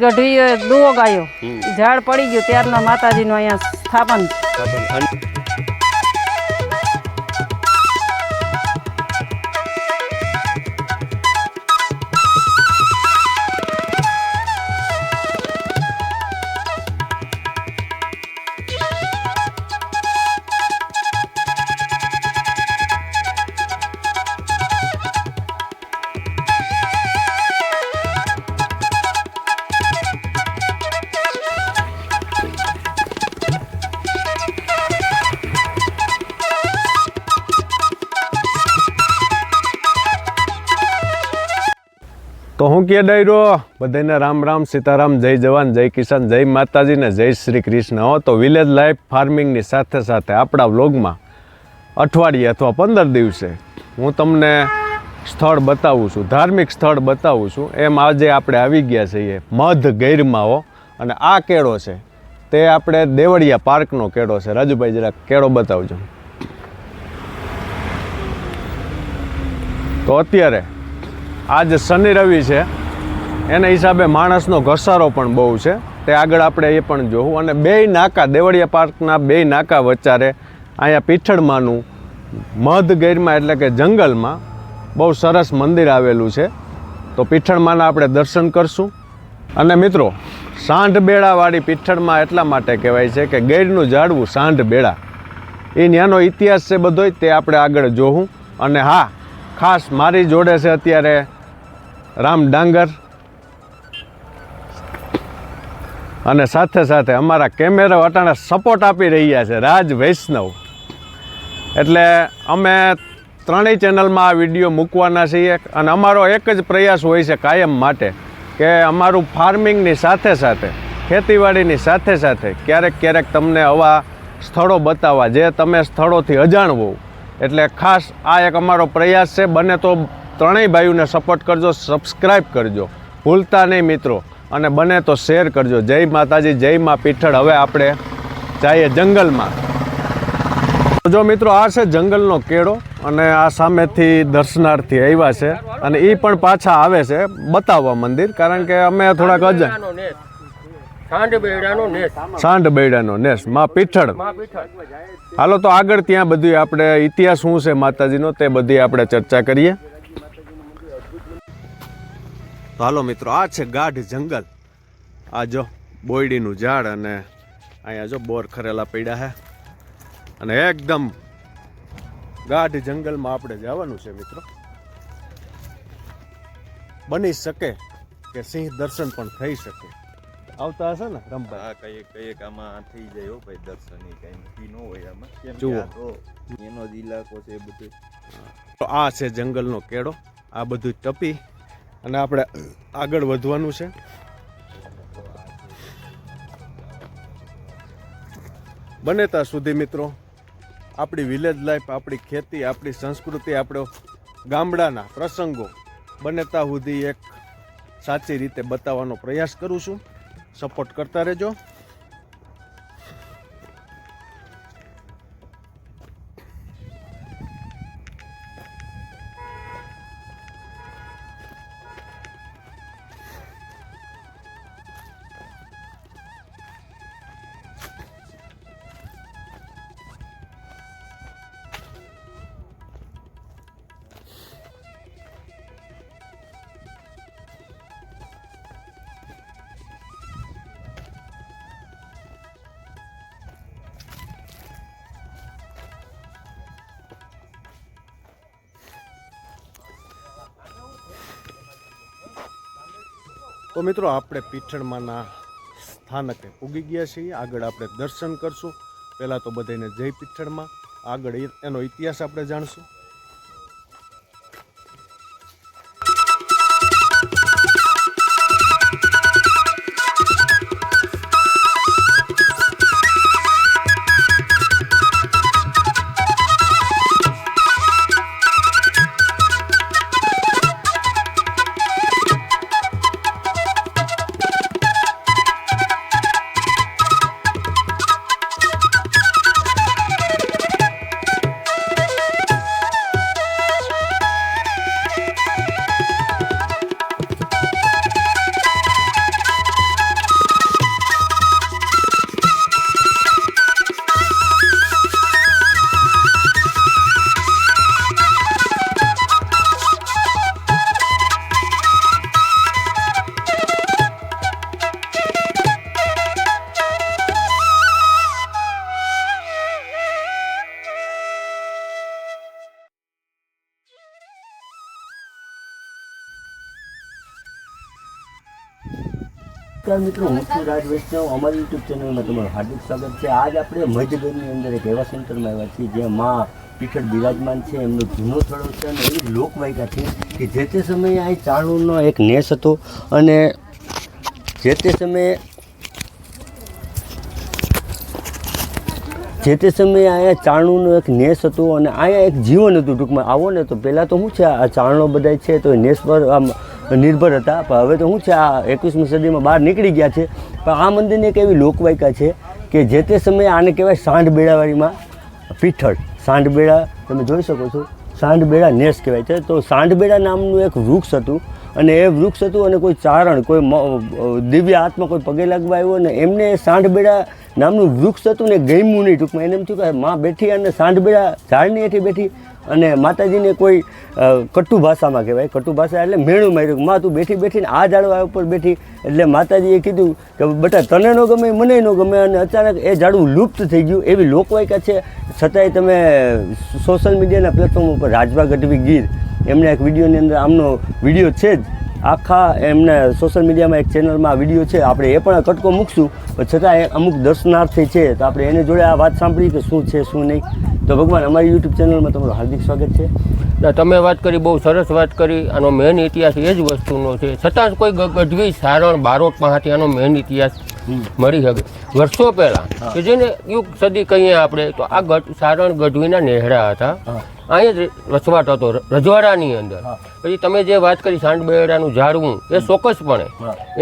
ગઢવીએ દુવો ગાયો. ઝાડ પડી ગયું ત્યારનો માતાજીનું અહીંયા સ્થાપન. તો હું કે ડાયરો? બધાને રામ રામ, સીતારામ, જય જવાન, જય કિસાન, જય માતાજી ને જય શ્રી કૃષ્ણ હો. તો વિલેજ લાઈફ ફાર્મિંગની સાથે સાથે આપણા વ્લોગમાં અઠવાડિયે અથવા પંદર દિવસે હું તમને સ્થળ બતાવું છું, ધાર્મિક સ્થળ બતાવું છું. એમ આજે આપણે આવી ગયા છીએ મધ ગૈરમાઓ અને આ કેળો છે, તે આપણે દેવળિયા પાર્કનો કેળો છે. રાજુભાઈ જરા કેળો બતાવજો. તો અત્યારે આજ શનિ રવિ છે. એના હિસાબે માણસનો ઘસારો પણ બહુ છે. તે આગળ આપણે એ પણ જોવું. અને બેય નાકા, દેવળિયા પાર્કના બેય નાકા વચ્ચારે અહીંયા પીઠળમાંનું મધ ગૈરમાં એટલે કે જંગલમાં બહુ સરસ મંદિર આવેલું છે. તો પીઠળમાંના આપણે દર્શન કરશું. અને મિત્રો સાંઢ બેડાવાળી પીઠળમાં એટલા માટે કહેવાય છે કે ગૈરનું ઝાડવું સાંઢ બેડા એ ત્યાંનો ઇતિહાસ છે બધોય, તે આપણે આગળ જોવું અને હા, ખાસ મારી જોડે છે અત્યારે રામ ડાંગર. અને સાથે સાથે અમારા કેમેરા વટાણા સપોર્ટ આપી રહ્યા છે રાજ વૈષ્ણવ. એટલે અમે ત્રણેય ચેનલમાં આ વીડિયો મૂકવાના છીએ અને અમારો એક જ પ્રયાસ હોય છે કાયમ માટે કે અમારું ફાર્મિંગની સાથે સાથે, ખેતીવાડીની સાથે સાથે ક્યારેક ક્યારેક તમને આવા સ્થળો બતાવવા, જે તમે સ્થળોથી અજાણ એટલે ખાસ આ એક અમારો પ્રયાસ છે, બને તો ત્રણેય ભાઈઓને સપોર્ટ કરજો સબસ્ક્રાઈબ કરજો. ભૂલતા નહીં મિત્રો. અને બને તો શેર કરજો. જય માતાજી જય મા પીઠળ. હવે આપણે જઈએ જંગલમાં. જો મિત્રો આ છે જંગલનો કેળો અને આ સામેથી દર્શનાર્થી આવ્યા છે. અને એ પણ પાછા આવે છે બતાવવા મંદિર કારણ કે અમે થોડાક અજાણ સાંઢ બેડાનો નેસ. માં પીઠળ. હાલો તો આગળ ત્યાં બધું આપણે ઇતિહાસ શું છે માતાજીનો તે બધી આપણે ચર્ચા કરીએ. તો હાલો મિત્રો આ છે ગાઢ જંગલ. આ જો બોયડીનું ઝાડ અને અહીંયા જો બોર ખરેલા પડ્યા છે અને એકદમ ગાઢ જંગલમાં આપણે જવાનું છે મિત્રો. બની શકે કે સિંહ દર્શન પણ થઈ શકે. આવતા હશે ને રમભાઈ હા કઈ કઈ આમાં થઈ જાય હો ભાઈ દર્શન કઈ નક્કી ન હોય આમાં. જુઓ. એનો જ ઇલાકો છે બધું. તો આ છે જંગલનો કેળો આ બધું ટપી અને આપણે આગળ વધવાનું છે. બને ત્યાં સુધી મિત્રો, આપણી વિલેજ લાઈફ આપણી ખેતી, આપણી સંસ્કૃતિ, આપણો ગામડાના પ્રસંગો બને ત્યાં સુધી એક સાચી રીતે બતાવવાનો પ્રયાસ કરું છું. સપોર્ટ કરતા રહેજો. તો મિત્રો, આપણે પીઠણમાંના સ્થાનકે પૂગી ગયા છીએ. આગળ આપણે દર્શન કરશું. પહેલાં તો બધાને જય પીઠણમાં. આગળ એનો ઇતિહાસ આપણે જાણશું. નમસ્કાર મિત્રો, હું છું રાજ વૈષ્ણવ અમારી યુટ્યુબ ચેનલમાં તમારું હાર્દિક સ્વાગત છે. આજ આપણે મધ્યગરની અંદર એક એવા સેન્ટરમાં આવ્યા છીએ જ્યાં માં પીઠળ બિરાજમાન છે. એમનો જૂનો થડો છે અને એવી લોકવાયકા છે કે જે તે સમયે આ ચાણુનો એક નેસ હતો અને જે તે સમયે જે તે સમયે અહીંયા ચારણુંનો એક નેસ હતો અને અહીંયા એક જીવન હતું ટૂંકમાં. આવો ને તો પહેલાં તો શું છે? આ ચારણો બધા છે તો નેસ પર આમ નિર્ભર હતા. પણ હવે તો શું છે, આ એકવીસમી સદીમાં બહાર નીકળી ગયા છે. પણ આ મંદિરની એક એવી લોકવાયકા છે કે જે તે સમયે આને કહેવાય સાંઢ બેડાવાળીમાં પીઠળ. સાંઢબેડા તમે જોઈ શકો છો. સાંઢબેડા નેસ કહેવાય છે. તો સાંઢબેડા નામનું એક વૃક્ષ હતું અને એ વૃક્ષ હતું અને કોઈ ચારણ, કોઈ દિવ્ય આત્મા કોઈ પગે લાગવા આવ્યો ને એમને એ સાંઢબેડા નામનું વૃક્ષ હતું ને ગમ્યું નહીં ટૂંકમાં. એને એમ થયું કે માં બેઠી અને સાંઢબેડા ઝાડની હેઠી બેઠી અને માતાજીને કોઈ કટુ ભાષામાં કહેવાય. કટુ ભાષા એટલે મેણું માર્યું. માં તું બેઠી બેઠીને આ ઝાડવા ઉપર બેઠી. એટલે માતાજીએ કીધું કે બેટા, તને ન ગમે, મને ન ગમે. અને અચાનક એ ઝાડવું લુપ્ત થઈ ગયું. એવી લોકવાયકા છે. છતાંય તમે સોશિયલ મીડિયાના પ્લેટફોર્મ ઉપર રાજભા ગઢવી ગીર. એમને એક વિડીયોની અંદર આમનો વીડિયો છે જ. આખા એમને સોશિયલ મીડિયામાં એક ચેનલમાં વીડિયો છે. આપણે એ પણ કટકો મૂકશું. પણ છતાં એ અમુક દર્શનાર્થી છે. તો આપણે એની જોડે આ વાત સાંભળી કે શું છે, શું નહીં. તો ભગવાન, અમારી યુટ્યુબ ચેનલમાં તમારું હાર્દિક સ્વાગત છે. તમે વાત કરી, બહુ સરસ વાત કરી. આનો મેન ઇતિહાસ એ જ વસ્તુનો છે. છતાં કોઈ ગઢવી સારણ બારોટ પાસેથી આનો મેન ઇતિહાસ મળી શકે. વર્ષો પહેલા કે જેને યુગ સદી કહીએ આપણે તો આ ગઢ સારણ ગઢવીના નેહરા હતા. અહીંયા વસવાટ હતો રજવાડાની અંદર. પછી તમે જે વાત કરી સાંડ બેડાનું ઝાડવું એ ચોક્કસપણે.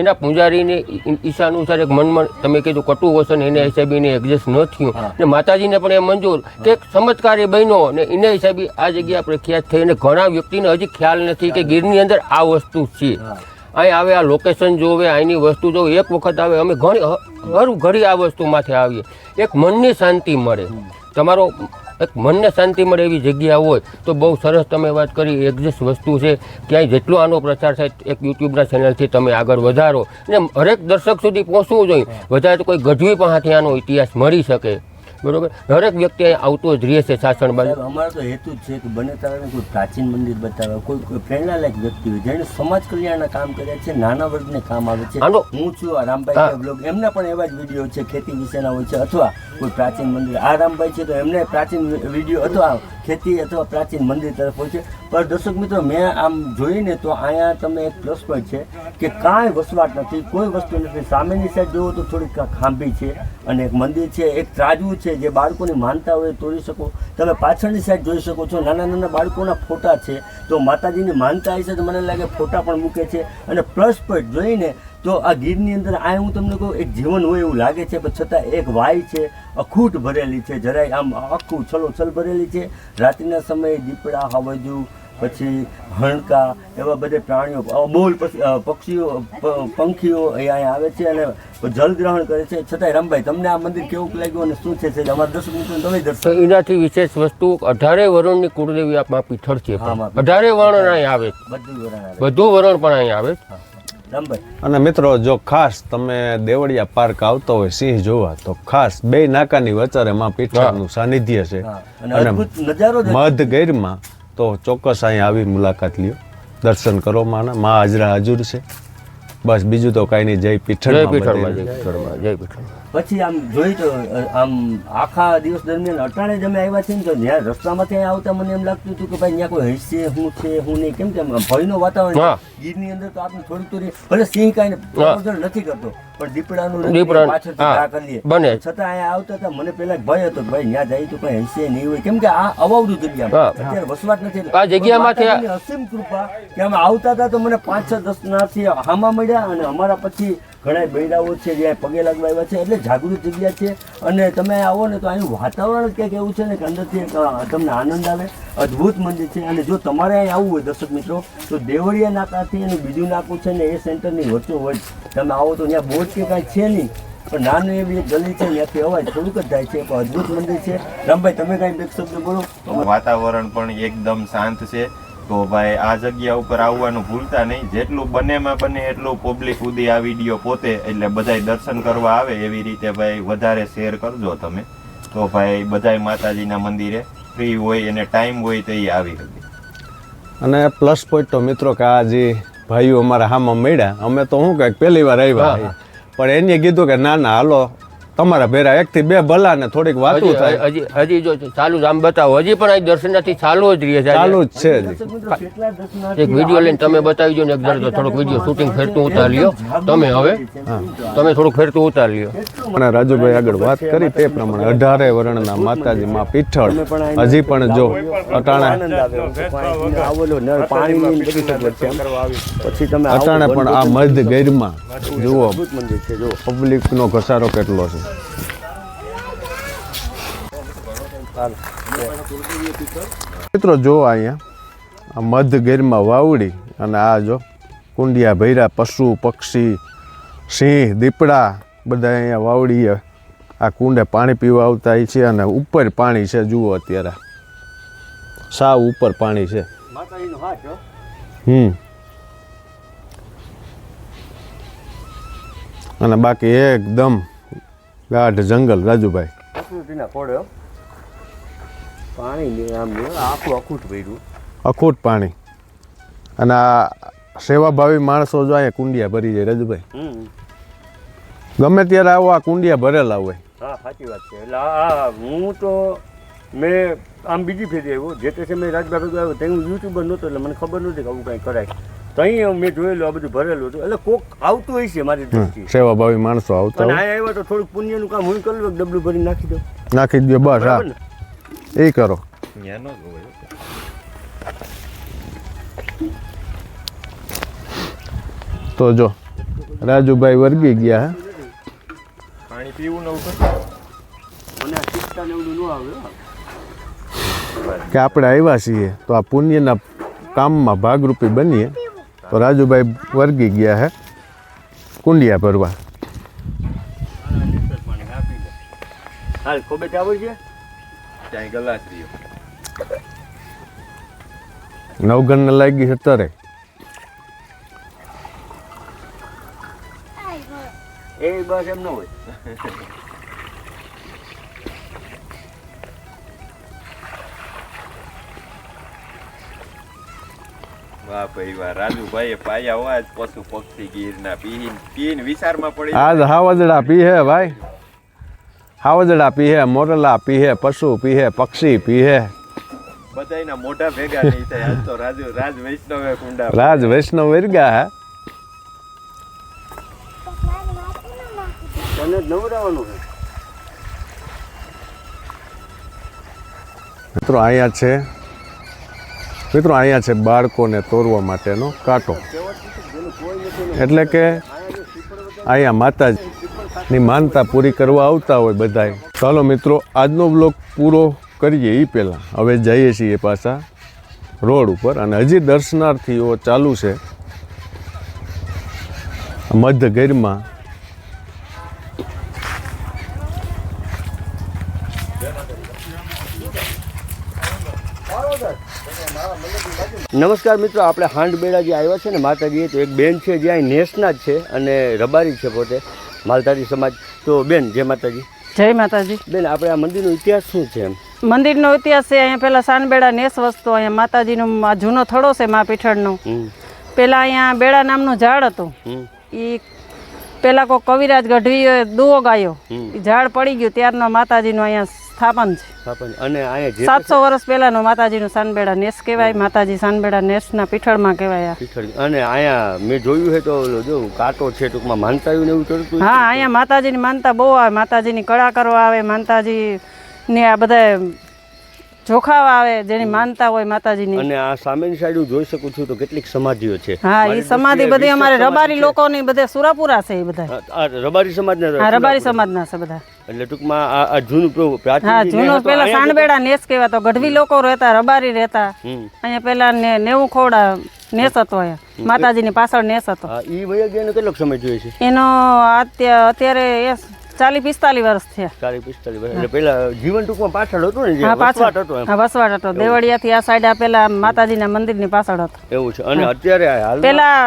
એના પૂજારીને ઈશા અનુસાર એક મનમાં તમે કીધું કટુ વસન એને હિસાબે એને એડજસ્ટ ન થયું. ને માતાજીને પણ એ મંજૂર કે એક ચમત્કારી બન્યો ને એના હિસાબે આ જગ્યા પ્રખ્યાત થઈ અને ઘણા વ્યક્તિને હજી ખ્યાલ નથી કે ગીરની અંદર આ વસ્તુ છે. અહીં આવે આ લોકેશન જોવે અહીંની વસ્તુ જોવે એક વખત આવે અમે ઘણી હર ઘડી આ વસ્તુમાંથી આવીએ. એક મનની શાંતિ મળે. તમારો એક મનને શાંતિ મળે એવી જગ્યા હોય તો બહુ સરસ તમે વાત કરી એક્ઝિસ્ટ વસ્તુ છે. ક્યાંય જેટલો આનો પ્રચાર થાય એક યુટ્યુબના ચેનલથી તમે આગળ વધારો. અને હરેક દર્શક સુધી પહોંચવું જોઈએ. વધારે તો કોઈ ગઢવી પણ હાથે આનો ઇતિહાસ મળી શકે. બરોબર? દરેક વ્યક્તિ આવતો જ રહે છે સાસણ બાજુ અમારો તો હેતુ જ છે કે બને તારે કોઈ પ્રાચીન મંદિર બતાવે કોઈ કોઈ પ્રેરણાલાયક વ્યક્તિ હોય જેણે સમાજ કલ્યાણના કામ કર્યા છે નાના વર્ગને કામ આવે છે. હું છું આ રામભાઈ. બ્લોગ. એમના પણ એવા જ વીડિયો છે ખેતી વિશેના હોય છે અથવા કોઈ પ્રાચીન મંદિર. આ રામભાઈ છે તો એમને પ્રાચીન વીડિયો અથવા ખેતી અથવા પ્રાચીન મંદિર તરફ હોય છે. પણ દર્શક મિત્રો, મેં આમ જોઈને તો અહીંયા તમે એક પ્લસ પોઈન્ટ છે કે કાંઈ વસવાટ નથી, કોઈ વસ્તુ નથી. સામેની સાઈડ જુઓ તો થોડીક ખાંભી છે અને એક મંદિર છે, એક ત્રાજવું છે જે બાળકોની માનતા હોય તોડી શકો. તમે પાછળની સાઈડ જોઈ શકો છો, નાના નાના બાળકોના ફોટા છે. તો માતાજીની માનતા હશે તો મને લાગે ફોટા પણ મૂકે છે. અને પ્લસ પોઈન્ટ જોઈને તો આ ગીરની અંદર આ હું તમને કહું, એક જીવન હોય એવું લાગે છે, પણ છતાં એક વાય છે. અખૂટ ભરેલી છે. જરાય આમ આખું છલોછલ ભરેલી છે. રાત્રિના સમયે દીપડા હાવજુ પછી હણકા એવા બધા પ્રાણીઓ અ, બોલ પછી અ, પક્ષીઓ પંખીઓ અહીંયા આવે છે અને જલગ્રહણ કરે છે. છતાંય રામભાઈ તમને આ મંદિર કેવું લાગ્યું અને શું છે અમારા દર્શક મિત્રો તમે દર્શક એનાથી વિશેષ વસ્તુ અઢારે વરણની કુળદેવી આપમાં પીઠળ છે. અઢારે વરણ અહીં આવે બધું વરણ પણ અહીં આવે અને મિત્રો જો ખાસ તમે દેવળિયા પાર્ક આવતો હોય સિંહ જોવા તો ખાસ બે નાકાની વચ્ચે માં પીઠાનું સાનિધ્ય છે. અને મધ ગૈરમાં તો ચોક્કસ અહીં આવી મુલાકાત લ્યો. દર્શન કરો માના. મા હાજરા હાજર છે. બસ બીજું તો કાંઈ નહીં જય જય પીઠળમાં પીઠળમાં જય પીઠળમાં જય પીઠળમાં પછી આમ જોઈ તો આમ આખા દિવસ દરમિયાન અટાણે જ અમે આવ્યા છે ને તો જ્યાં રસ્તામાંથી ત્યાં આવતા મને એમ લાગતું હતું કે ભાઈ ત્યાં કોઈ હશે હું છે હું નહીં કેમ કે ભયનો વાતાવરણ હા. ગીરની અંદર તો આપણે થોડુંક તો ભલે સિંહ કાંઈ. નથી કરતો પણ દીપડાનું નથી, લે. બને. છતાં અહીંયા આવતા હતા મને પેલા ભય હતો ભાઈ ત્યાં જાય તો કઈ હશે નહીં હોય કેમ કે આ અવાવડું જગ્યા અત્યારે વસવાટ નથી આ જગ્યામાંથી અસીમ કૃપા કે અમે આવતા હતા તો મને પાંચ છ દર્શનાર્થી હામા મળ્યા અને અમારા પછી ઘણા બૈરાઓ છે જ્યાં પગે લાગવા આવ્યા છે એટલે જાગૃત જગ્યા છે. અને તમે આવો ને તો અહીંનું વાતાવરણ જ કંઈક એવું છે ને કે અંદરથી તમને આનંદ આવે, અદ્ભુત મંદિર છે. અને જો તમારે અહીં આવવું હોય દર્શક મિત્રો, તો દેવળિયા નાકાથી અને બીજું નાકું છે ને એ સેન્ટરની વચ્ચોવચ તમે આવો તો ત્યાં બોટ કે કાંઈ છે નહીં, પણ નાનું એવી એક ગલી છે, ત્યાંથી અવાજ થોડુંક જ થાય છે. પણ અદ્ભુત મંદિર છે. રામભાઈ, તમે કાંઈ બે શબ્દ બોલો. વાતાવરણ પણ એકદમ શાંત છે. તો ભાઈ આ જગ્યા ઉપર આવવાનું ભૂલતા નહીં. જેટલું બનેમાં બને એટલું પબ્લિક સુધી આ વીડિયો પોતે એટલે બધાય દર્શન કરવા આવે એવી રીતે ભાઈ વધારે શેર કરજો તમે. તો ભાઈ બધાય માતાજીના મંદિરે ફ્રી હોય અને ટાઈમ હોય તો એ આવી શકે. અને પ્લસ પોઈન્ટ તો મિત્રો કે આ જે ભાઈઓ અમારા હામાં મળ્યા અમે તો શું કહે પહેલી વાર આવ્યા. પણ એને કીધું કે ના ના હાલો તમારા ભેરા એકથી બે ભલા ને થોડીક વાતો થાય. હજી હજી જો ચાલુ જ આમ બતાવો. હજી પણ અહીં દર્શનાર્થી ચાલુ જ રહે છે ચાલુ જ છે. એક વીડિયો લઈને તમે બતાવી દો ને એક દર થોડુંક વીડિયો શૂટિંગ ફેરતું ઉતાર લ્યો તમે હવે તમે થોડુંક ફેરતું ઉતાર લ્યો અને રાજુભાઈ આગળ વાત કરી તે પ્રમાણે અઢારે વર્ણના માતાજી માં પીઠળ. હજી પણ જો અટાણે અટાણે પણ આ મધ ગેરમાં જુઓ. અદ્ભુત મંદિર પબ્લિકનો ઘસારો કેટલો છે. મિત્રો જો અહીંયા આ મધ ગીરમાં વાવડી અને આ જો કુંડિયા ભૈરા પશુ પક્ષી સિંહ દીપડા બધા અહીંયા વાવડીએ આ કુંડે પાણી પીવા આવતા છે અને ઉપર પાણી છે જુઓ અત્યારે. સાવ ઉપર પાણી છે. હમ. અને બાકી એકદમ ગાઢ જંગલ રાજુભાઈ. પાણી આમ આખું અખૂટ ભર્યું. અખૂટ પાણી. અને આ સેવાભાવી માણસો જો અહીંયા કુંડિયા ભરી જાય રજભાઈ. હમ. ગમે ત્યારે આવો આ કુંડિયા ભરેલા હોય. હા સાચી વાત છે. એટલે આ હું તો મેં આમ બીજી ફેરી આવ્યો. જે તે મેં રાજભાઈ ભેગો આવ્યો. ત્યાં હું યુટ્યુબર નહોતો એટલે મને ખબર નહોતી કે આવું કાંઈ કરાય. તો અહીં મેં જોયેલું આ બધું ભરેલું હતું. એટલે કોક આવતું હોય છે મારી દ્રષ્ટિ સેવાભાવી માણસો આવતા આવ્યા તો થોડુંક પુણ્યનું કામ હું કરી લઉં ડબલું ભરી નાખી દઉં. નાખી દો બસ હા. એ કરો. તો જો રાજુભાઈ વર્ગી ગયા હે. પાણી પીવું ને ઉપર. કે આપણે આવ્યા છીએ તો આ પુણ્યના કામમાં ભાગરૂપી બનીએ. તો રાજુભાઈ વર્ગી ગયા હે કુંડિયા ભરવા. હાલ ખોબે આવું છે? ત્યાં ગલાસ રહ્યો. નવગણને લાગી છે તરે. એ બસ એમ ન હોય. વાહ ભાઈ વાહ રાજુભાઈએ પાયા હોય જ પશુ પક્ષી ગીરના પીન પીન વિચારમાં પડી આજ હાવજડા પીહે ભાઈ. હાવજડા પીહે મોરલા પીહે પશુ પીહે પક્ષી પીહે. બધાયના મોઢા ભેગા નહીં થાય. આજ તો રાજુ રાજ વૈષ્ણવે કુંડા રાજ વૈષ્ણવ વિરગા હે. તને નવરાવાનું છે. મિત્રો અહીંયા છે મિત્રો અહીંયા છે બાળકોને તોરવા માટેનો કાંટો. એટલે કે અહીંયા માતાજીની માનતા પૂરી કરવા આવતા હોય બધાય. ચાલો મિત્રો, આજનો બ્લોગ પૂરો કરીએ એ પહેલાં. હવે જઈએ છીએ પાછા રોડ ઉપર અને હજી દર્શનાર્થીઓ ચાલુ છે. મધ્ય ગીરમાં. નમસ્કાર મિત્રો, આપણે હાંડબેડા જે આવ્યા છે ને માતાજી, તો એક બેન છે જે અહીં નેસના જ છે અને રબારી છે પોતે. માલધારી સમાજ. તો બેન જય માતાજી. જય માતાજી. બેન આપણે આ મંદિરનો ઇતિહાસ શું છે એમ? મંદિરનો ઇતિહાસ છે અહીંયા પહેલાં સાનબેડા નેસ વસ્તુ અહીંયા માતાજીનો આ જૂનો થડો છે મા પીઠળનો. પહેલાં અહીંયા બેડા નામનું ઝાડ હતું. એ પહેલાં કોઈ કવિરાજ ગઢવીએ દુઓ ગાયો. એ ઝાડ પડી ગયું ત્યારનો માતાજીનું અહીંયા સ્થાપન છે. સ્થાપન અને અહીંયા સાતસો વર્ષ માતાજી માતાજીનું સાનબેડા નેસ કહેવાય માતાજી સાનબેડા નેસના પીઠળમાં કહેવાય. પીઠળ અને અહીંયા મેં જોયું છે તો જો કાંટો છે ટૂંકમાં માનતાયું ને એવું ચડતું હા અહીંયા માતાજીની માનતા બહુ આવે. માતાજીની કળા કરવા આવે માતાજી ને આ બધા જોખાવ આવે જેની માનતા હોય માતાજીની. અને આ સામેની સાઈડ હું જોઈ શકું છું તો કેટલીક સમાધિઓ છે. હા એ સમાધિ બધી અમારે રબારી લોકોની બધે સુરાપુરા છે એ બધા. રબારી સમાજના હા રબારી સમાજના છે બધા. એટલે ટૂંકમાં આ આ જૂનું પ્રાચીન હા જૂનો પેલા સાંડબેડા નેસ કહેવાતો ગઢવી લોકો રહેતા રબારી રહેતા. અહીંયા પેલા ને નેવું ખોડા નેસ હતો અહીંયા. માતાજીની પાછળ નેસ હતો. એ વયા ગયાનો કેટલોક સમય જોઈએ છે? એનો અત્યા- અત્યારે એ ચાલી પિસ્તાલીસ વર્ષ થયા. ચાલીસ પિસ્તાલીસ વર્ષ. એટલે પેલા જીવન ટૂંકમાં પાછળ હતું ને વસવાટ હતો હા વસવાટ હતો. દેવળિયાથી આ સાઈડ આ પેલા માતાજીના મંદિરની પાછળ હતો. એવું છે. અને અત્યારે હાલ પેલા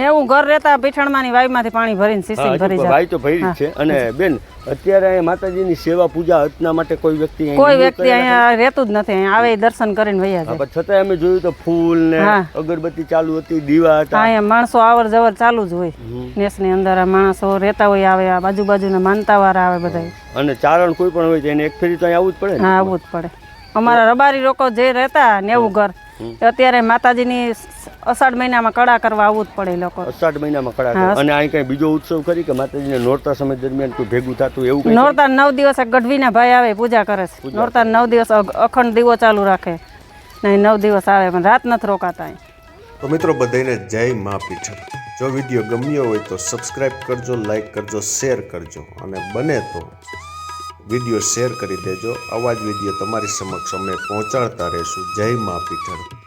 નેવું ઘર રહેતા પીઠણમાંની વાઈમાંથી પાણી ભરીને સીસી ભરી જાય ભાઈ તો ભરી છે. અને બેન અત્યારે માતાજીની સેવા પૂજા અર્ચના માટે કોઈ વ્યક્તિ કોઈ વ્યક્તિ અહીંયા રહેતું જ નથી. અહીંયા આવે દર્શન કરીને વૈયા જાય. છતાંય અમે જોયું તો ફૂલ ને. અગરબત્તી ચાલુ હતી દીવા હતા. અહીંયા માણસો આવર જવર ચાલુ જ હોય. નેસની અંદર આ માણસો રહેતા હોય આવે આ બાજુબાજુના માનતાવાળા આવે બધા અને ચારણ કોઈ પણ હોય એને એક ફેરી તો આવવું જ પડે હા આવવું જ પડે. અમારા રબારી લોકો જે રહેતા નેવું ઘર અત્યારે માતાજીની અષાઢ મહિનામાં કડા કરવા આવવું જ પડે એ લોકો. અષાઢ મહિનામાં કડા અને અહીં કઈ બીજો ઉત્સવ કરી કે માતાજીને નોરતા સમય દરમિયાન કોઈ ભેગું થતું એવું નોરતા નવ દિવસ ગઢવીને ભાઈ આવે પૂજા કરે છે. નોરતા નવ દિવસ અખંડ દીવો ચાલુ રાખે. નહીં નવ દિવસ આવે પણ રાત નથી રોકાતા તો મિત્રો બધાને જય મા પીઠળ જો વીડિયો ગમ્યો હોય તો સબસ્ક્રાઈબ કરજો લાઈક કરજો શેર કરજો. અને બને તો વીડિયો શેર કરી દેજો. આવા જ વીડિયો તમારી સમક્ષ અમે પહોંચાડતા રહીશું. જય મા પીઠળ.